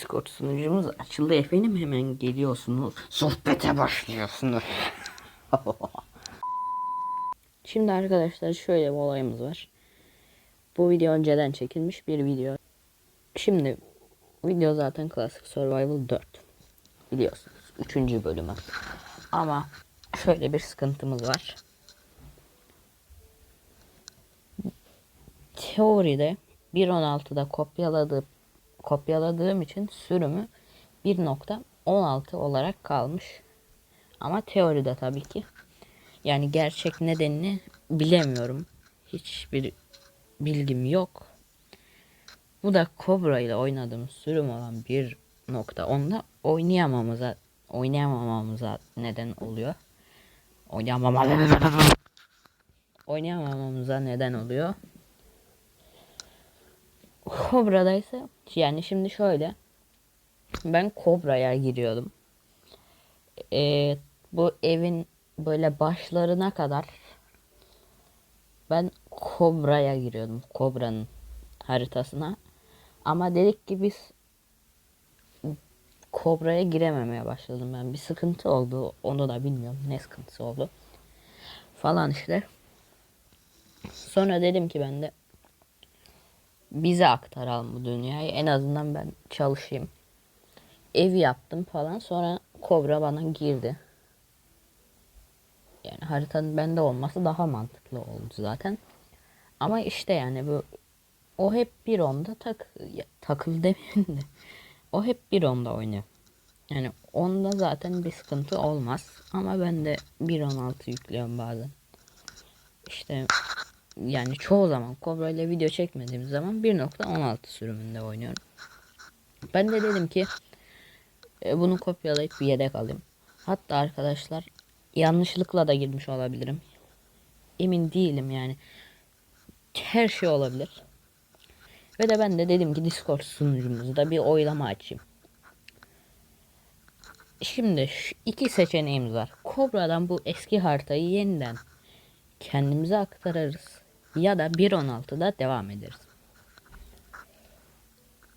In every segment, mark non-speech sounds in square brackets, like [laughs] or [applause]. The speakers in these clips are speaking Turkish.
Discord sunucumuz açıldı efendim hemen geliyorsunuz. Sohbete başlıyorsunuz. [laughs] Şimdi arkadaşlar şöyle bir olayımız var. Bu video önceden çekilmiş bir video. Şimdi video zaten Classic Survival 4. Biliyorsunuz 3. bölümü. Ama şöyle bir sıkıntımız var. Teoride 1.16'da kopyaladığı kopyaladığım için sürümü 1.16 olarak kalmış. Ama teoride tabii ki. Yani gerçek nedenini bilemiyorum. Hiçbir bilgim yok. Bu da Cobra ile oynadığım sürüm olan 1.10'da oynayamamıza oynayamamamıza neden oluyor. Oynayamamamamıza oynayamamamıza neden oluyor. Kobra'da ise yani şimdi şöyle ben Kobra'ya giriyordum. Ee, bu evin böyle başlarına kadar ben Kobra'ya giriyordum. Kobra'nın haritasına. Ama dedik ki biz Kobra'ya girememeye başladım ben. Bir sıkıntı oldu. Onu da bilmiyorum. Ne sıkıntısı oldu. Falan işte. Sonra dedim ki ben de bize aktaralım bu dünyayı. En azından ben çalışayım. Ev yaptım falan. Sonra Kobra bana girdi. Yani haritanın bende olması daha mantıklı oldu zaten. Ama işte yani bu o hep bir onda tak takıl [laughs] demeyeyim de o hep bir onda oynuyor. Yani onda zaten bir sıkıntı olmaz. Ama ben de 1.16 yüklüyorum bazen. İşte yani çoğu zaman Cobra ile video çekmediğim zaman 1.16 sürümünde oynuyorum. Ben de dedim ki e, bunu kopyalayıp bir yedek alayım. Hatta arkadaşlar yanlışlıkla da girmiş olabilirim. Emin değilim yani. Her şey olabilir. Ve de ben de dedim ki Discord sunucumuzda bir oylama açayım. Şimdi şu iki seçeneğimiz var. Cobra'dan bu eski haritayı yeniden kendimize aktarırız. Ya da 1.16'da devam ederiz.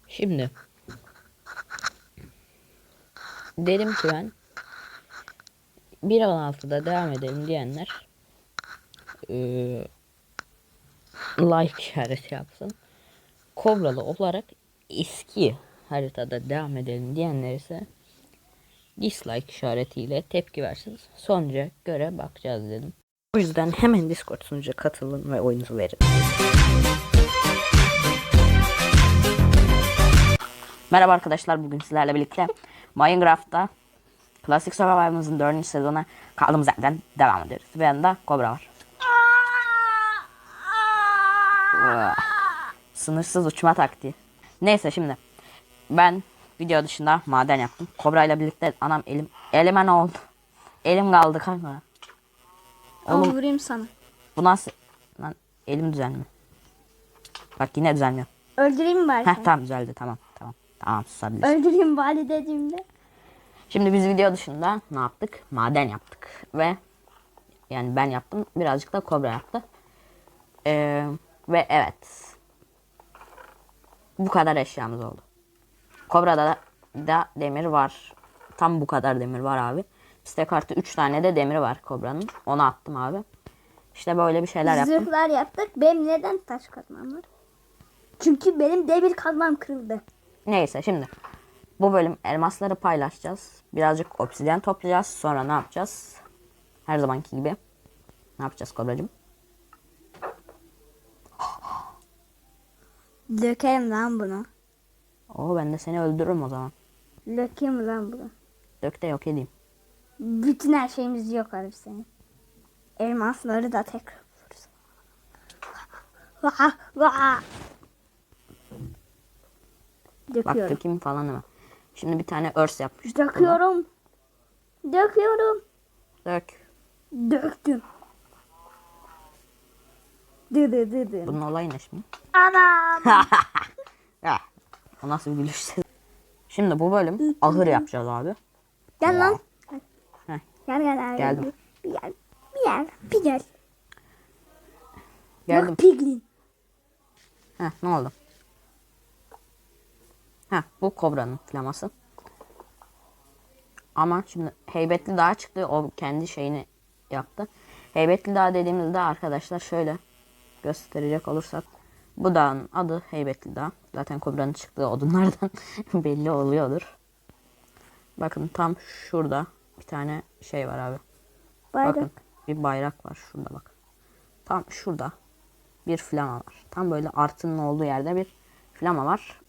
Şimdi dedim ki ben 1.16'da devam edelim diyenler eee, like işareti yapsın. Kobralı olarak eski haritada devam edelim diyenler ise dislike işaretiyle tepki versin. Sonuca göre bakacağız dedim. O yüzden hemen Discord sunucuya katılın ve oyunuzu verin. Merhaba arkadaşlar bugün sizlerle birlikte Minecraft'ta Classic Survival'ımızın 4. sezona kaldığımız yerden devam ediyoruz. Ve yanında Kobra var. Sınırsız uçma taktiği. Neyse şimdi ben video dışında maden yaptım. Kobra ile birlikte anam elim elime ne oldu? Elim kaldı kanka. Al Oğlum vurayım sana. bu nasıl? Lan elim düzelmiyor. Bak yine düzelmiyor. Öldüreyim mi bari? Heh tamam düzeldi tamam tamam. Tamam susabilirsin. Öldüreyim bari dediğimde. Şimdi biz video dışında ne yaptık? Maden yaptık ve yani ben yaptım birazcık da Kobra yaptı. Ee, ve evet bu kadar eşyamız oldu. Kobra'da da, da demir var. Tam bu kadar demir var abi. Stek kartı 3 tane de demiri var Kobra'nın. Onu attım abi. İşte böyle bir şeyler yaptım. Zırhlar yaptık. Benim neden taş kazmam var? Çünkü benim demir kazmam kırıldı. Neyse şimdi bu bölüm elmasları paylaşacağız. Birazcık obsidyen toplayacağız. Sonra ne yapacağız? Her zamanki gibi. Ne yapacağız Kobracığım? Dökerim lan bunu. Oo ben de seni öldürürüm o zaman. Dökeyim lan bunu. Dök de yok edeyim. Bütün her şeyimiz yok abi senin. Elmasları da tekrar buluruz. Bak Döküyorum. dökeyim falan deme. Şimdi bir tane örs yapmış. Döküyorum. Döküyorum. Dök. Döktüm. Dı dı dı dı. Bunun olayı ne şimdi? Anam. [laughs] Ya, o nasıl bir gülüş? Şimdi bu bölüm ahır yapacağız abi. Gel lan. Heh. Gel gel abi. Geldim. Bir gel. Bir gel. Bir gel. Geldim. Bak piglin. Heh, ne oldu? Ha bu kobranın flaması. Ama şimdi heybetli dağ çıktı. O kendi şeyini yaptı. Heybetli dağ dediğimizde arkadaşlar şöyle gösterecek olursak bu dağın adı Heybetli Dağ. Zaten kobranın çıktığı odunlardan [laughs] belli oluyordur. Bakın tam şurada bir tane şey var abi. Bayrak. Bakın bir bayrak var şurada bak. Tam şurada bir flama var. Tam böyle artının olduğu yerde bir flama var.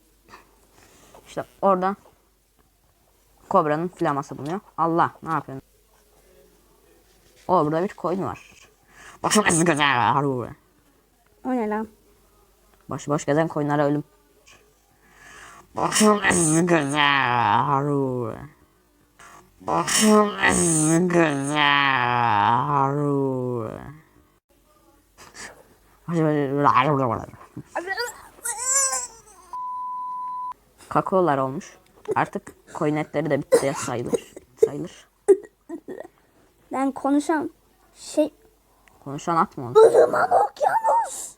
İşte orada kobranın flaması bulunuyor. Allah ne yapıyorsun? O burada bir koyun var. Bakın nasıl güzel. O ne lan? Başı boş gezen koyunlara ölüm. Bakın nasıl güzel. [laughs] Kakaolar olmuş. Artık koyun etleri de bitti sayılır. Sayılır. Ben konuşam. Şey. Konuşan at mı onu? Irmak okyanus.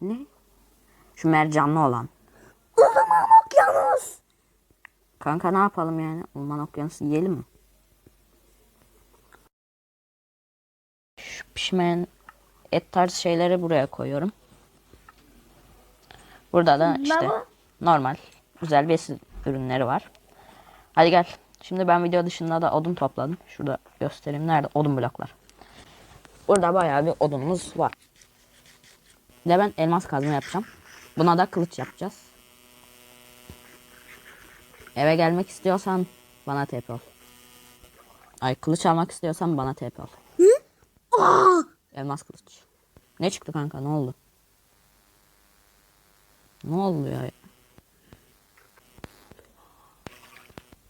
Ne? Şu mercanlı olan. Irmak okyanus. Kanka ne yapalım yani? Ulman okyanusu yiyelim mi? Şu pişmeyen et tarzı şeyleri buraya koyuyorum. Burada da işte Baba. normal güzel besin ürünleri var. Hadi gel. Şimdi ben video dışında da odun topladım. Şurada göstereyim. Nerede? Odun bloklar. Burada bayağı bir odunumuz var. Bir de ben elmas kazma yapacağım. Buna da kılıç yapacağız. Eve gelmek istiyorsan bana TP ol. Ay kılıç almak istiyorsan bana TP ol. Elmas kılıç. Ne çıktı kanka ne oldu? Ne oldu ya?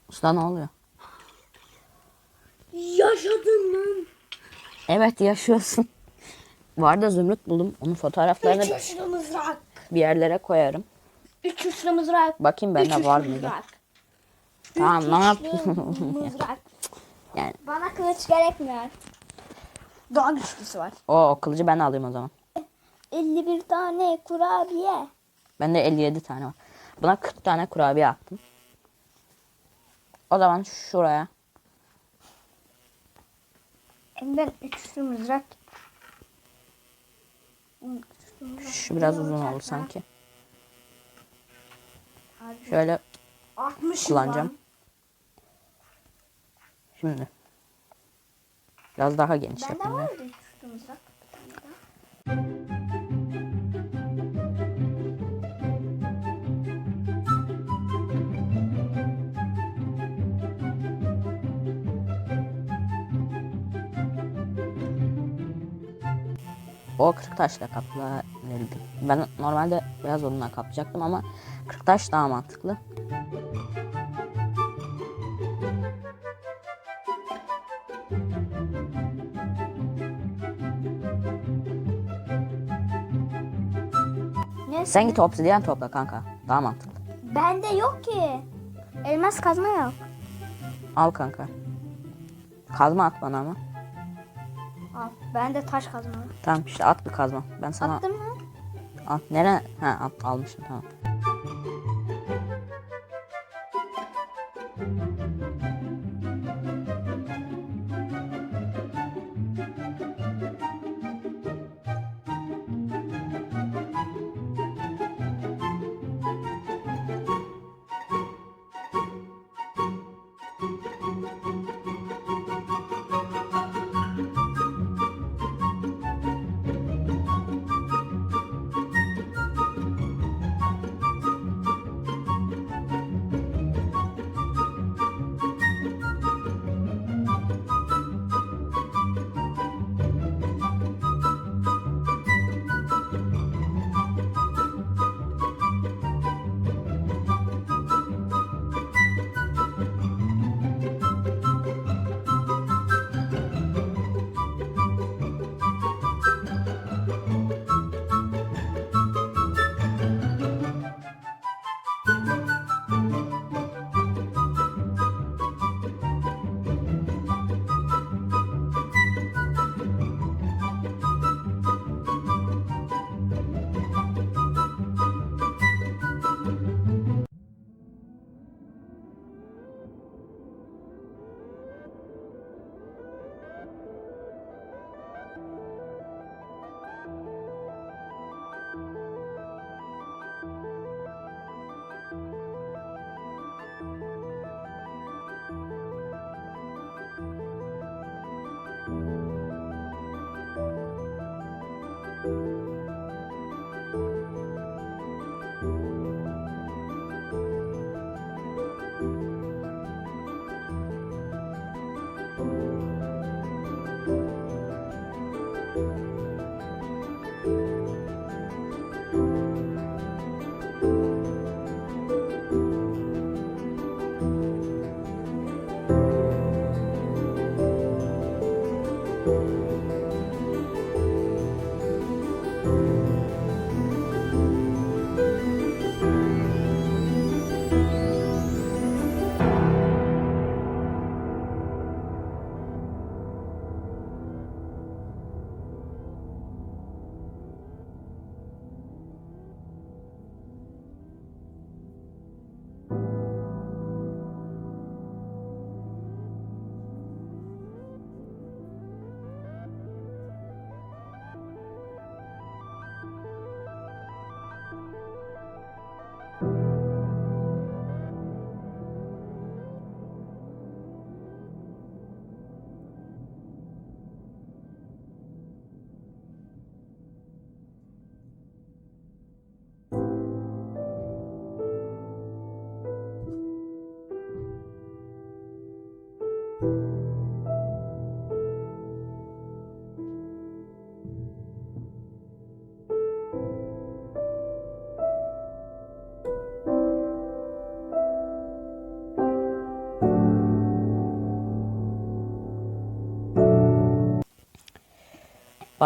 Usta ne oluyor? Yaşadım lan. Evet yaşıyorsun. Bu arada zümrüt buldum. Onun fotoğraflarını Üç uçlu mızrak. bir yerlere koyarım. Üç uçlu mızrak. Bakayım bende var mıydı? mızrak. Tamam ne yapayım? mızrak. [laughs] yani Bana kılıç gerekmiyor. Daha güçlüsü var. o, kılıcı ben alayım o zaman. 51 tane kurabiye. Bende 57 tane var. Buna 40 tane kurabiye attım. O zaman şuraya Hem üçlü mızrak. Şu biraz uzun oldu sanki. Şöyle 60 kullanacağım. Şimdi. Biraz daha geniş Bende yapayım. ben. O 40 taşla kaplanırdı. Ben normalde beyaz odunla kaplayacaktım ama 40 taş daha mantıklı. Sen git obsidiyen topla kanka. Daha mantıklı. Bende yok ki. Elmas kazma yok. Al kanka. Kazma at bana ama. Al. Bende taş kazma var. Tamam işte at bir kazma. Ben sana Attım mı? al. Nere? Ha at almışım tamam.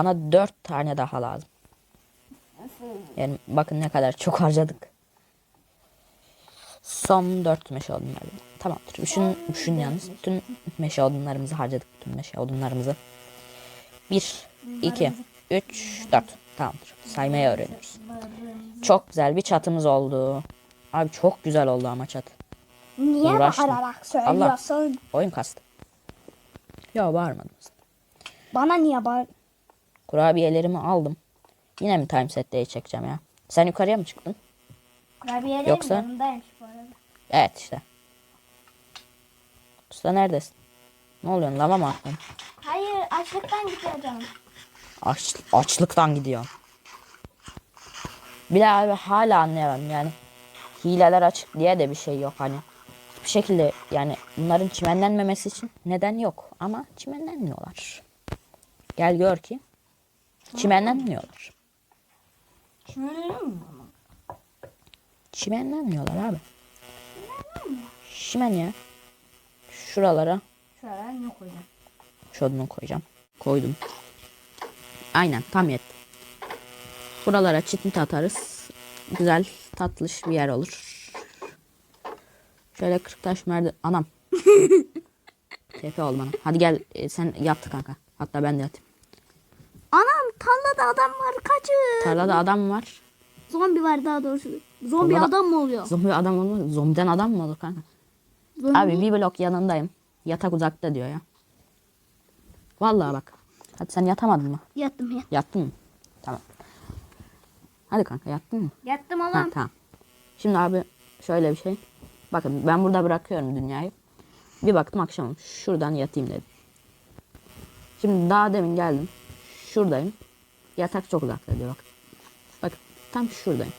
Bana dört tane daha lazım. Yani bakın ne kadar çok harcadık. Son dört meşe odunları. Tamamdır. Üçün, üçün yalnız. Bütün meşe odunlarımızı harcadık. Bütün meşe odunlarımızı. Bir, iki, üç, dört. Tamamdır. Saymayı öğreniyoruz. Çok güzel bir çatımız oldu. Abi çok güzel oldu ama çat. Niye Uğraştım. bağırarak söylüyorsun? Oyun kastı. Ya bağırmadım. Bana niye bağır? Kurabiyelerimi aldım. Yine mi time set'teyi çekeceğim ya? Sen yukarıya mı çıktın? Kurabiyelerim Yoksa- yanımdaymış bu arada. Evet işte. Usta neredesin? Ne oluyor? Lava mı attın? Hayır açlıktan gidiyor canım. Aç, açlıktan gidiyor. Bir de abi hala anlayamadım yani. Hileler açık diye de bir şey yok hani. Bir şekilde yani bunların çimenlenmemesi için neden yok. Ama çimenlenmiyorlar. Gel gör ki çimenlenmiyorlar. Çimenlerim mi? Çimenlenmiyorlar abi. Çimen ya. Şuralara Şuraya ne koyacağım? koyacağım. Koydum. Aynen tam yetti. Buralara çitit atarız. Güzel tatlış bir yer olur. Şöyle 40 taş merdiven. Anam. [laughs] Tepe ol bana. Hadi gel e, sen yat kanka. Hatta ben de yatayım. Anam tarlada adam var kaçın. Tarlada adam var. Zombi var daha doğrusu. Zombi Tarlada- adam mı oluyor? Zombi adam olmaz. Zombiden adam mı olur kanka? Zombi. Abi bir blok yanındayım. Yatak uzakta diyor ya. Vallahi bak. Hadi sen yatamadın mı? Yattım ya. Yattın mı? Tamam. Hadi kanka yattın mı? Yattım Ha, oğlum. tamam. Şimdi abi şöyle bir şey. Bakın ben burada bırakıyorum dünyayı. Bir baktım akşam olmuş. Şuradan yatayım dedim. Şimdi daha demin geldim. Şuradayım. Yatak çok uzakta diyor bak. Bak tam şuradayım.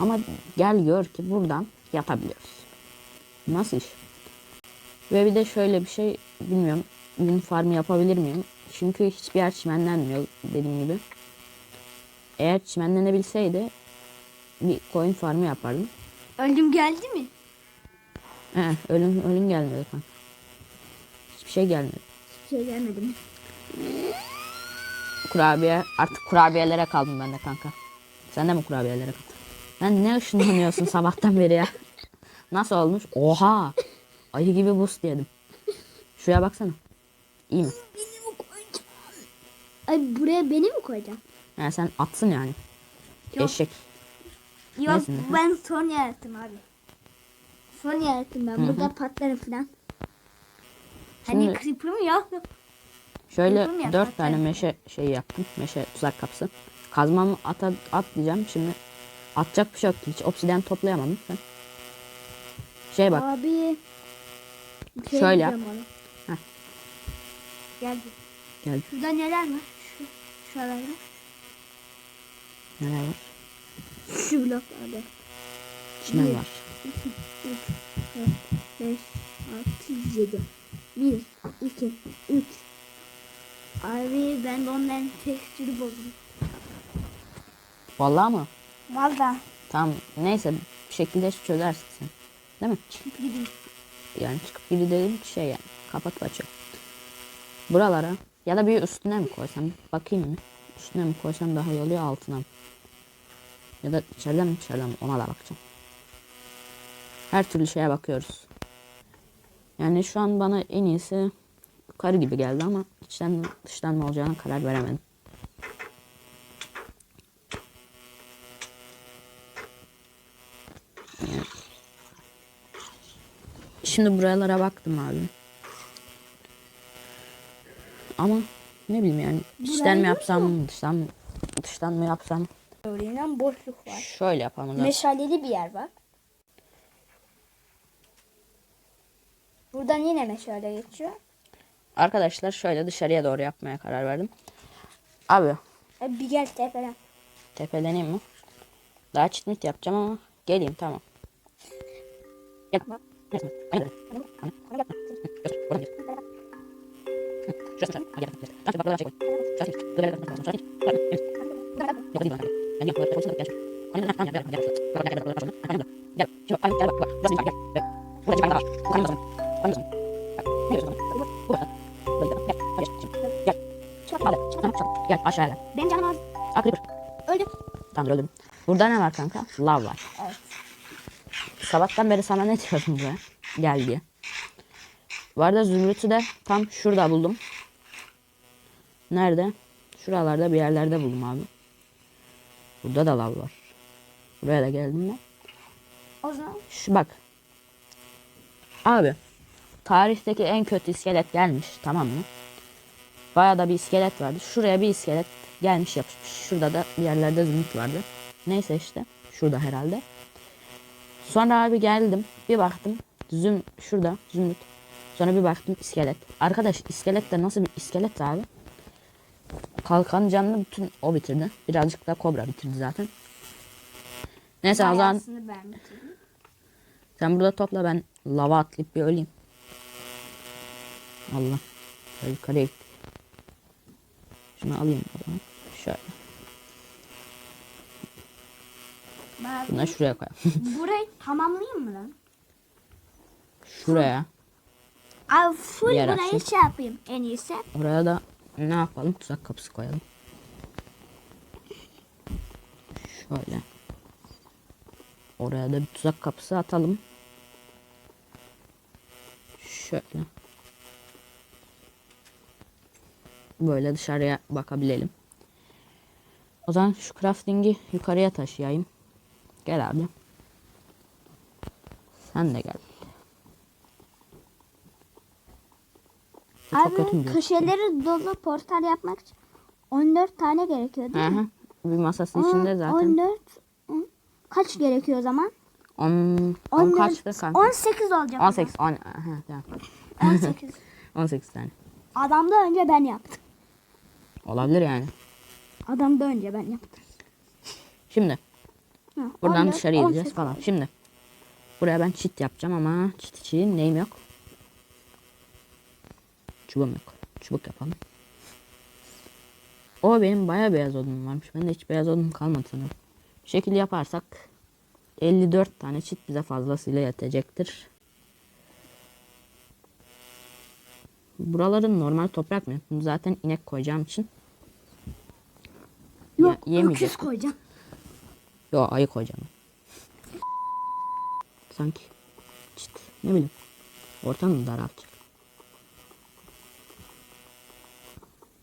Ama gel gör ki buradan yatabiliyoruz. Nasıl iş? Ve bir de şöyle bir şey bilmiyorum. Gün farmı yapabilir miyim? Çünkü hiçbir yer çimenlenmiyor dediğim gibi. Eğer çimenlenebilseydi bir koyun farmı yapardım. Öldüm geldi mi? He, ölüm ölüm gelmedi kanka. Hiçbir şey gelmedi. Hiçbir şey gelmedi mi? [laughs] Kurabiye artık kurabiyelere kaldım ben de kanka. Sen de mi kurabiyelere kaldın? Sen ne ışınlanıyorsun [laughs] sabahtan beri ya? Nasıl olmuş? Oha! Ayı gibi buz yedim. Şuraya baksana. İyi mi? Ay buraya beni mi koyacağım? Yani sen atsın yani. Yok. Eşek. Yok Nesin? ben son yarattım abi. Son yarattım ben. Burada patlarım falan. Hani Şimdi- creeper mı yok? Şöyle ya, dört zaten. tane meşe şey yaptım. Meşe tuzak kapısı. Kazmamı ata, at diyeceğim. Şimdi atacak bir şey yok. Hiç obsidyen toplayamadım. Ben. Şey bak. Abi. bir şey Şöyle yap. diyeceğim ona. Heh. Geldi. Gel. Şurada neler var? Şu, şuralarda. Neler var? Şu bloklarda. Çimen Bir. var. 5, 6, 7. 1, 2, 3. Abi ben de onların tekstürü bozdum. Vallahi mı? Valla. Tamam. Neyse bir şekilde çözersin sen. Değil mi? Çıkıp gideyim. Yani çıkıp ki şey yani. Kapatıp açıyor. Buralara ya da bir üstüne mi koysam? Bakayım mı? Üstüne mi koysam daha iyi oluyor altına mı? Ya da içeriden mi dışarıdan mı? Ona da bakacağım. Her türlü şeye bakıyoruz. Yani şu an bana en iyisi yukarı gibi geldi ama içten dıştan mı olacağına karar veremedim. Şimdi buralara baktım abi. Ama ne bileyim yani içten mi yapsam dıştan mı, dıştan mı yapsam Öğrenen boşluk var. şöyle yapalım. Meşaleli bir yer var. Buradan yine meşale geçiyor. Arkadaşlar şöyle dışarıya doğru yapmaya karar verdim. Abi E, bir gel tepeden. tepeleneyim mi? Daha çitmit yapacağım ama geleyim tamam. Gel. [laughs] Gel. Gel. Aşağıya gel. Benim canım az. Aa Creeper. Öldüm. Tamam öldüm. Burada ne var kanka? Lav var. Evet. Sabahtan beri sana ne diyordum buraya? Gel diye. Bu arada zümrütü de tam şurada buldum. Nerede? Şuralarda bir yerlerde buldum abi. Burada da lav var. Buraya da geldim ben. O zaman Şu bak. Abi. Tarihteki en kötü iskelet gelmiş. Tamam mı? Bayağı da bir iskelet vardı. Şuraya bir iskelet gelmiş yapışmış. Şurada da bir yerlerde zümrüt vardı. Neyse işte. Şurada herhalde. Sonra abi geldim. Bir baktım. Züm şurada zümrüt. Sonra bir baktım iskelet. Arkadaş iskelet de nasıl bir iskelet abi? Kalkan canını bütün o bitirdi. Birazcık da kobra bitirdi zaten. Neyse o zaman sen burada topla ben lava atlayıp bir öleyim. Allah. Yukarıya gittik. Şunu alayım zaman. Şöyle. Ben Bunu da şuraya koyalım. [laughs] burayı tamamlayayım mı lan? şuraya. Abi full Yer burayı açın. şey yapayım en iyisi. Oraya da ne yapalım? Tuzak kapısı koyalım. Şöyle. Oraya da bir tuzak kapısı atalım. Şöyle. Böyle dışarıya bakabilelim. O zaman şu crafting'i yukarıya taşıyayım. Gel abi. Sen de gel. Çok Abi diyorsun? köşeleri dolu portal yapmak için 14 tane gerekiyor değil Hı mi? Bir masasının içinde zaten. 14 on- kaç gerekiyor o zaman? 10 10 14 kaçtı kanka? 18 olacak. 18 10 aha, tamam. 18. 18 [laughs] tane. Adamda önce ben yaptım. Olabilir yani. Adamda önce ben yaptım. Şimdi Hı, buradan 14, dışarı gideceğiz 18. falan. Şimdi buraya ben çit yapacağım ama çit için neyim yok. Çubuğum yok. Çubuk yapalım. O benim baya beyaz odunum varmış. Bende hiç beyaz odun kalmadı sanırım. Bu şekilde yaparsak 54 tane çit bize fazlasıyla yetecektir. Buraların normal toprak mı? Bunu zaten inek koyacağım için. Yok Ya- öküz koyacağım. Yo ayı koyacağım. Sanki. Çit. Ne bileyim. Ortam mı daraltacak?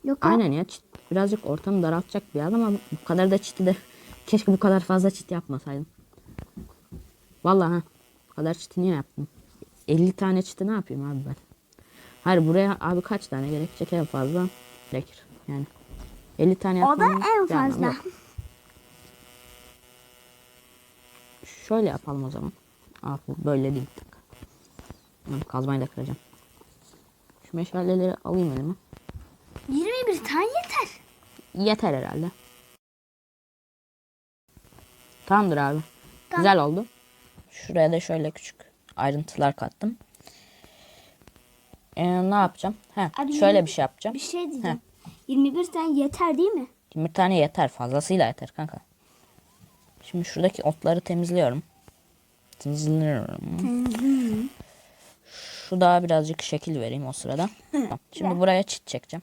Yok. Aynen ya çit. Birazcık ortamı daraltacak bir yer ama bu kadar da çiti de [laughs] keşke bu kadar fazla çit yapmasaydım. Vallahi ha. Bu kadar çiti niye yaptım? 50 tane çiti ne yapayım abi ben? Hayır buraya abi kaç tane gerekecek en fazla? Gerekir. Yani 50 tane O da en fazla. Şöyle yapalım o zaman. Aa, bu böyle değil. Kazmayı da kıracağım. Şu meşaleleri alayım elime. 21 tane yeter. Yeter herhalde. Tamamdır abi. Güzel oldu. Şuraya da şöyle küçük ayrıntılar kattım. Ee, ne yapacağım? Heh, Abi şöyle yirmi- bir şey yapacağım. Bir şey diyeceğim. 21 tane yeter değil mi? 20 tane yeter. Fazlasıyla yeter kanka. Şimdi şuradaki otları temizliyorum. Temizliyorum. Şu daha birazcık şekil vereyim o sırada. Tamam. Şimdi buraya çit çekeceğim.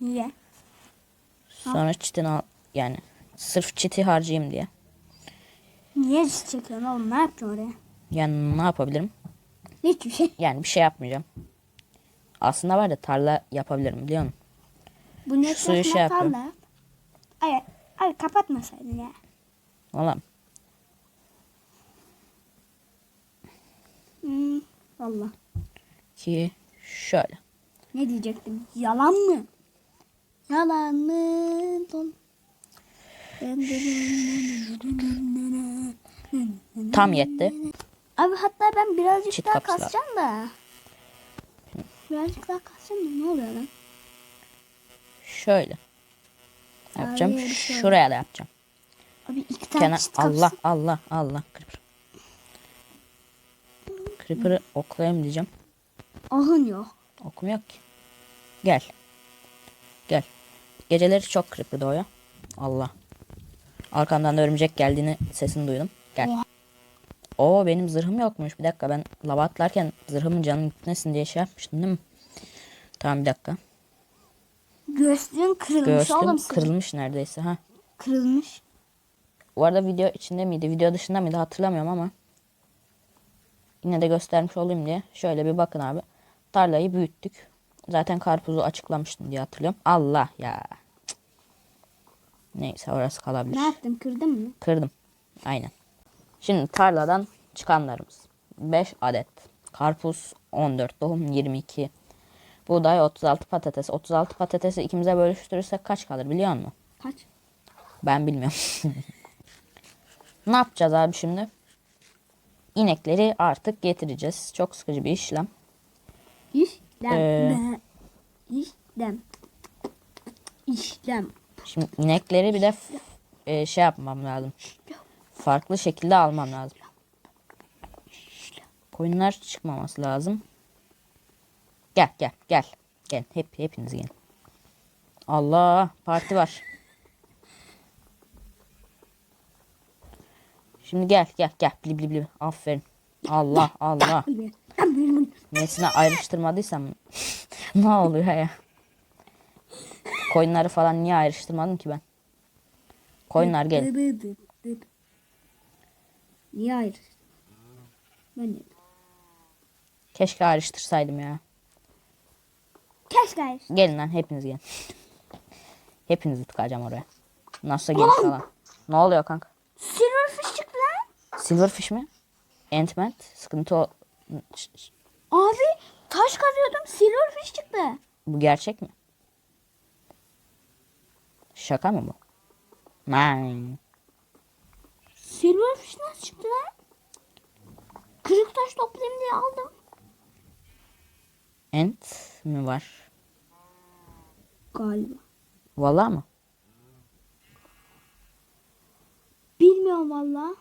Niye? Sonra çitini al yani sırf çiti harcayayım diye. Niye çiz çekiyorsun oğlum? Ne yapacaksın oraya? Yani ne yapabilirim? Hiçbir şey. Yani bir şey yapmayacağım. Aslında var ya tarla yapabilirim biliyor musun? Bu ne Şu suyu şey tarla yapıyorum. yap. Ay, ay kapatmasaydın ya. Valla Hmm, valla. ki şöyle. Ne diyecektim? Yalan mı? Yalan mı? Don. Tam yetti. Abi hatta ben birazcık Çit daha kapısı kasacağım da. Birazcık daha kasacağım da ne oluyor lan? Şöyle. Yapacağım. Abi. Şuraya da yapacağım. Abi iki tane Kenar kapısı. Allah Allah Allah Creeper. Creeper'ı oklayayım diyeceğim. Ahın yok. Okum yok ki. Gel. Gel. Geceleri çok Creeper doğuyor. Allah. Arkamdan da örümcek geldiğini sesini duydum. Gel. Oha. Oo benim zırhım yokmuş. Bir dakika ben lava atlarken zırhımın canı gitmesin diye şey yapmıştım değil mi? Tamam bir dakika. Göğsün kırılmış Göğsüm oğlum. senin. kırılmış neredeyse. Ha. Kırılmış. Bu arada video içinde miydi, video dışında mıydı hatırlamıyorum ama yine de göstermiş olayım diye. Şöyle bir bakın abi. Tarlayı büyüttük. Zaten karpuzu açıklamıştım diye hatırlıyorum. Allah ya. Neyse orası kalabilir. Ne yaptın kırdın mı? Kırdım. Aynen. Şimdi tarladan çıkanlarımız. 5 adet. Karpuz 14, tohum 22. Buğday 36 patates. 36 patatesi ikimize bölüştürürsek kaç kalır biliyor musun? Kaç? Ben bilmiyorum. [laughs] ne yapacağız abi şimdi? İnekleri artık getireceğiz. Çok sıkıcı bir işlem. İşlem. Ee, İşlem. İşlem. Şimdi inekleri bir de e, şey yapmam lazım. Farklı şekilde almam lazım. Koyunlar çıkmaması lazım. Gel gel gel. Gel hep hepiniz gelin. Allah parti var. Şimdi gel gel gel. Bili bili bili. Aferin. Allah Allah. Nesine ayrıştırmadıysam [laughs] ne oluyor ya? Koyunları falan niye ayrıştırmadım ki ben? Koyunlar gel. Niye ayrı? Ben de. Keşke ayrıştırsaydım ya. Keşke ayrı. Gelin lan hepiniz gelin. Hepinizi tıkacağım oraya. Nasıl geniş falan. Ne oluyor kanka? Silverfish çıktı lan. Silverfish mi? Ant-Man? Sıkıntı o. Abi taş kazıyordum silverfish çıktı. Bu gerçek mi? Şaka mı bu? Nein. Silverfish nasıl çıktı lan? Kırık taş toplayayım diye aldım. Ant mi var? Galiba. Vallahi mı? Bilmiyorum valla.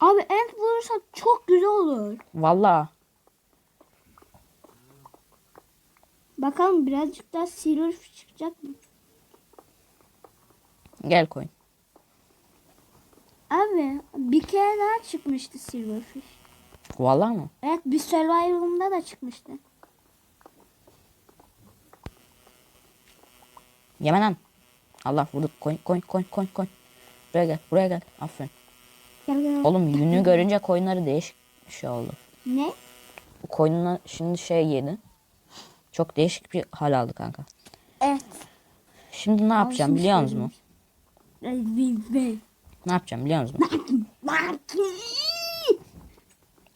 Abi ent bulursak çok güzel olur. Vallahi. Bakalım birazcık daha silverfish çıkacak mı? Gel koyun. Abi bir kere daha çıkmıştı silverfish. Vallahi mı? Evet bir survival'ımda da çıkmıştı. Yeme lan. Allah vurduk. Koyun koyun koyun koyun koyun. Buraya gel buraya gel. Aferin. Gel gel. Oğlum yünü görünce koyunları değişik bir şey oldu. Ne? Koyunlar şimdi şey yedi. Çok değişik bir hal aldı kanka. Evet. Şimdi ne yapacağım Alışmış biliyor musunuz? Ne yapacağım biliyor musunuz? [coughs]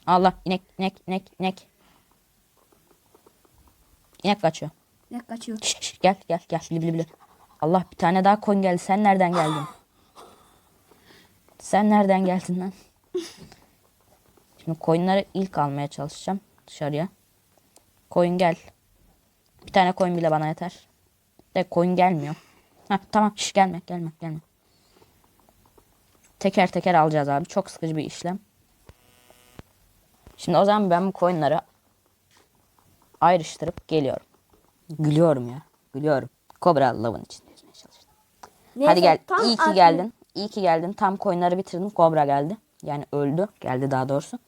Allah inek inek inek inek. İnek kaçıyor. Ne kaçıyor? Şş, şş, gel gel gel bili bili bili. Allah bir tane daha koyun geldi. Sen nereden geldin? Sen nereden geldin lan? Şimdi koyunları ilk almaya çalışacağım dışarıya. Koyun gel. Bir tane koyun bile bana yeter. De koyun gelmiyor. Heh, tamam şş, gelme gelme gelme. Teker teker alacağız abi. Çok sıkıcı bir işlem. Şimdi o zaman ben bu koyunları ayrıştırıp geliyorum. Gülüyorum ya. Gülüyorum. Kobra lavın içinde yüzmeye çalıştım. Hadi gel. İyi ki geldin. İyi ki geldin. Tam koyunları bitirdim. Kobra geldi. Yani öldü. Geldi daha doğrusu.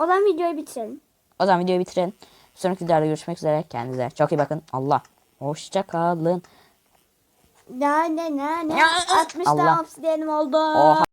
O zaman videoyu bitirelim. O zaman videoyu bitirelim. Sonraki videoda görüşmek üzere. Kendinize çok iyi bakın. Allah. Hoşça kalın. Ne ne ne ne. Ya, 60 Allah. tane obsidiyenim oldu. Oha.